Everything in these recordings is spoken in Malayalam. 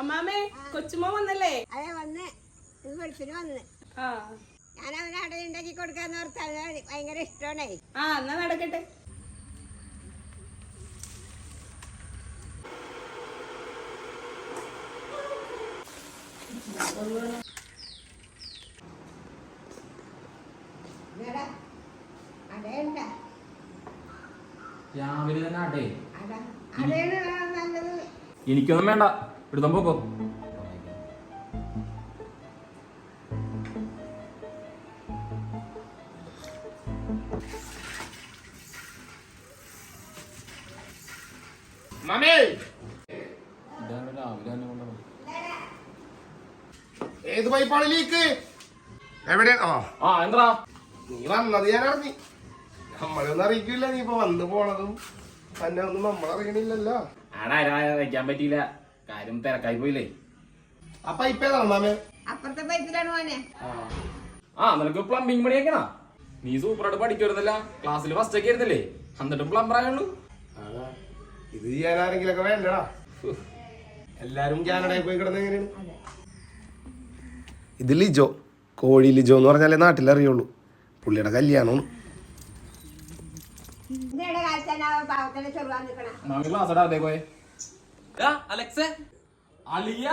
അമ്മാമേ കൊച്ചുമോ വന്നല്ലേ? അതെ വന്ന്. വിളിച്ചിട്ട് വന്ന്. ആ. ഞാൻ അവനെ അട ഉണ്ടാക്കി കൊടുക്കാന്ന് ഓർത്താൽ ഭയങ്കര ഇഷ്ടമാണേ. ആ എന്നാ നടക്കട്ടെ. അടയുണ്ട. രാവിലെ തന്നെ ആട്ടെ അട അടയാണ് നല്ലത്. എനിക്കൊന്നും വേണ്ട. എടുത്തോ പോക്കോ മമ്മേ ഇതാണ് രാവിലെ തന്നെ കൊണ്ടുവന്നത് ഏത് പൈപ്പാണ് ലീക്ക് എവിടെ ആ ആ എന്താ നീ വന്നത് ഞാൻ അറിഞ്ഞു നമ്മളൊന്നും അറിയിക്കില്ല നീ ഇപ്പൊ വന്നു പോണതും തന്നെ ഒന്നും നമ്മളറിയണില്ലല്ലോ ആടാ വയ്ക്കാൻ പറ്റിയില്ല കാര്യം തിരക്കായി പോയില്ലേ? ആ പൈപ്പ് ഏതാണ് മാമേ? അപ്പുറത്തെ പൈപ്പിലാണ് മോനെ. ആ. നിനക്ക് പ്ലംബിംഗ് പണിയൊക്കെയാ നീ സൂപ്പറായിട്ട് പഠിക്കുമായിരുന്നല്ല ക്ലാസ്സിൽ ഫസ്റ്റ് ഒക്കെ ആയിരുന്നില്ലേ? എന്നിട്ടും പ്ലംബർ ആയുള്ളൂ ആ, ഇത് ചെയ്യാൻ ആരെങ്കിലും ഒക്കെ വേണ്ടടാ എല്ലാരും കാനഡയിൽ പോയി കിടന്ന എങ്ങനെയാണ്? ഇത് ലിജോ. കോഴി ലിജോ എന്ന് പറഞ്ഞാലേ നാട്ടിലറിയുള്ളൂ. പുള്ളിയുടെ കല്യാണം ക്ലാസ് അതേ പോയെ. അലക്സേ. അളിയ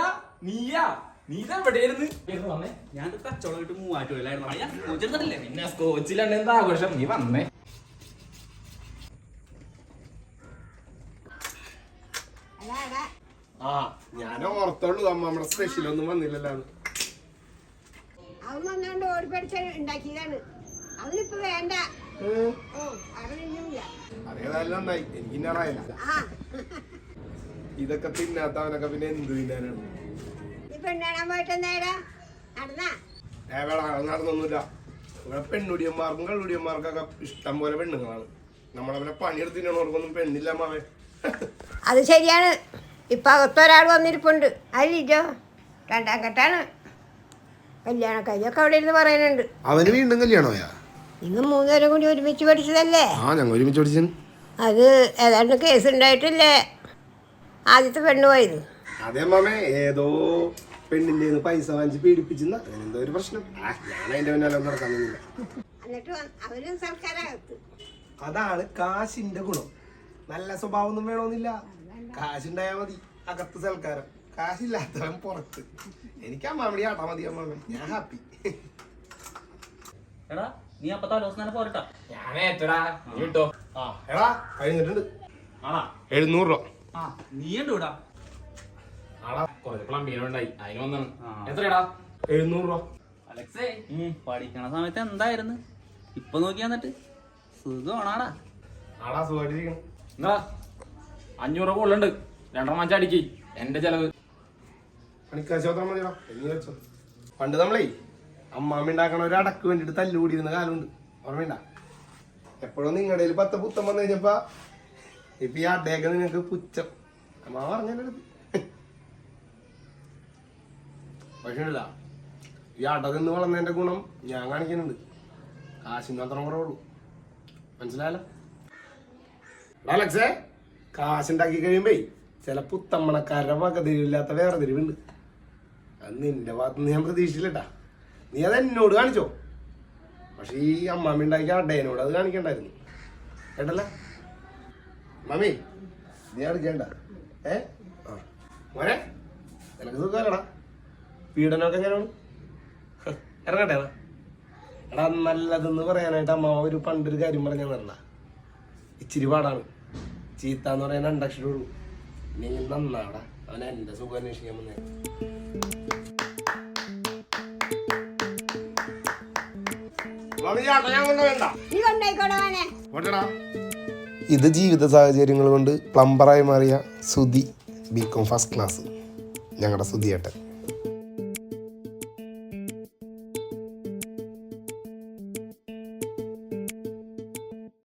നീയാ. നീ എവിടെയായിരുന്നു വന്നേ ഞാൻ കച്ചവടമായിട്ട് മൂവാറ്റ് പോയില്ലായിരുന്നു അയ്യാ ചോദിച്ചിരുന്നില്ലേ പിന്നെ സ്കോച്ചിലാണ് എന്താ ആഘോഷം? നീ വന്നേ. ആ ഞാൻ ഓർത്തോളൂ അമ്മ നമ്മുടെ സ്പെഷ്യൽ ഒന്നും വന്നില്ലല്ലോ. അവൻ വന്നോണ്ട് ഓടിപ്പടിച്ച് ഉണ്ടാക്കിയതാണ്. അവനിപ്പോ വേണ്ട. അറിയില്ല അതേതായാലും നന്നായി. എനിക്ക് ഇന്നറിയില്ല ആ. ഇതൊക്കെ തിന്നാത്തവനൊക്കെ പിന്നെ എന്ത് തിന്നാനാണ്? നടന്നൊന്നുമില്ല. ഇവിടെ പെണ്ണുടിയന്മാർക്കും കള്ളുടിയന്മാർക്കൊക്കെ ഇഷ്ടം പോലെ പെണ്ണുങ്ങളാണ്. നമ്മളവനെ പണിയെടുത്തിനോർക്കൊന്നും പെണ്ണില്ല മാവേ അത് ശരിയാണ്. ഇപ്പൊ അകത്തൊരാൾ വന്നിരിപ്പുണ്ട്. അല്ലോ രണ്ടാം കെട്ടാണ് കല്യാണ കയ്യൊക്കെ അവിടെ ഇരുന്ന് പറയുന്നുണ്ട്. അവന് വീണ്ടും കല്യാണോയാ നിങ്ങൾ മൂന്നുപേരും കൂടി ഒരുമിച്ച് പഠിച്ചതല്ലേ? ആ ഞങ്ങൾ ഒരുമിച്ച് പഠിച്ചു അത് ഏതാണ്ട് കേസ് ഉണ്ടായിട്ടില്ലേ? ആദ്യത്തെ പെണ്ണ് പോയത്. അതെ മാമേ ഏതോ പെണ്ണിന്റെ കയ്യിന്ന് പൈസ വാങ്ങിച്ച് പീഡിപ്പിച്ചെന്ന. അങ്ങനെ എന്തോ ഒരു പ്രശ്നം. ആ, ഞാൻ അതിന്റെ പിന്നാലെ നടക്കാൻ നിന്നില്ല. എന്നിട്ട് വന്ന് അവരും സർക്കാരകത്ത്. അതാണ് കാശിന്റെ ഗുണം. നല്ല സ്വഭാവം ഒന്നും വേണമെന്നില്ല കാശുണ്ടായാ മതി. അകത്ത് സൽക്കാരം. കാശില്ലാത്തവൻ പുറത്ത്. എനിക്ക് അമ്മാമടി ആട്ടാ മതി അമ്മാമ ഞാൻ ഹാപ്പി എടാ നീ അപ്പത്തെ ആലോചന തന്നെ പോരട്ടാ. ഞാൻ നീ കിട്ടോ ആ എടാ കഴിഞ്ഞിട്ടുണ്ട്. ആടാ എഴുന്നൂറ് രൂപ. ആ നീ ഉണ്ട് വിടാ. ആടാ കുറച്ച് പ്ലംബിംഗ് അതിന് വന്നാണ്. എത്രയാടാ? എഴുന്നൂറ് രൂപ. അലക്സേ പഠിക്കണ സമയത്ത് എന്തായിരുന്നു? ഇപ്പൊ നോക്കി വന്നിട്ട് സുഖമാണാടാ. ആടാ സുഖമായിട്ടിരിക്കണം എന്താ? അഞ്ഞൂറ് കൂടുതലുണ്ട്. രണ്ടെണ്ണം അടിക്ക്. എന്റെ ചെലവ്. വെച്ചോ. പണ്ട് നമ്മളേ അമ്മാമ്മ ഉണ്ടാക്കണ ഒരു അടക്ക് വേണ്ടിട്ട് തല്ലുകൂടിയിരുന്ന കാലമുണ്ട്. ഓർമ്മയുണ്ട? എപ്പോഴും നിങ്ങളുടെ പത്ത് പുത്തം വന്നു കഴിഞ്ഞപ്പാ ഇപ്പൊ ഈ അടയൊക്കെ നിങ്ങൾക്ക് പുച്ഛം. അമ്മ പറഞ്ഞത് പക്ഷേ ഇല്ല. ഈ അട വളർന്നതിന്റെ ഗുണം ഞാൻ കാണിക്കുന്നുണ്ട്. കാശിന് മാത്രം കുറവുള്ളൂ മനസ്സിലായല്ലോ? അലക്സേ കാശുണ്ടാക്കി കഴിയുമ്പേ ചില പുത്തമ്മണക്കാരുടെ പകതിരില്ലാത്ത വേറെ തിരിവുണ്ട് അത് നിന്റെ ഭാഗത്തുനിന്ന് ഞാൻ പ്രതീക്ഷിച്ചില്ലട്ടാ. നീ അത് എന്നോട് കാണിച്ചോ? പക്ഷെ ഈ അമ്മാമ്മ ഉണ്ടാക്കിയ അടയനോട് അത് കാണിക്കണ്ടായിരുന്നു. കേട്ടല്ല? മമ്മി നീ അടിക്കണ്ട ഏ? മോനെ നിനക്ക് സുഖമല്ലടാ പീഡനമൊക്കെ എങ്ങനെയാണ് ഇറങ്ങട്ടെ. എടാ നല്ലതെന്ന് പറയാനായിട്ട് അമ്മ ഒരു പണ്ടൊരു കാര്യം പറഞ്ഞാൽ നല്ല ഇച്ചിരി പാടാണ്. ചീത്ത എന്ന് പറയാൻ രണ്ടക്ഷരേ ഉള്ളൂ. നീ നന്നാടാ അവൻ എന്റെ സുഖം അന്വേഷിക്കാൻ വന്നേ. നീ കൊണ്ടായിക്കോടവനെ ഇത് ജീവിത സാഹചര്യങ്ങൾ കൊണ്ട് പ്ലംബറായി മാറിയ Sudhi B com first class ഞങ്ങളുടെ സുധിയേട്ടൻ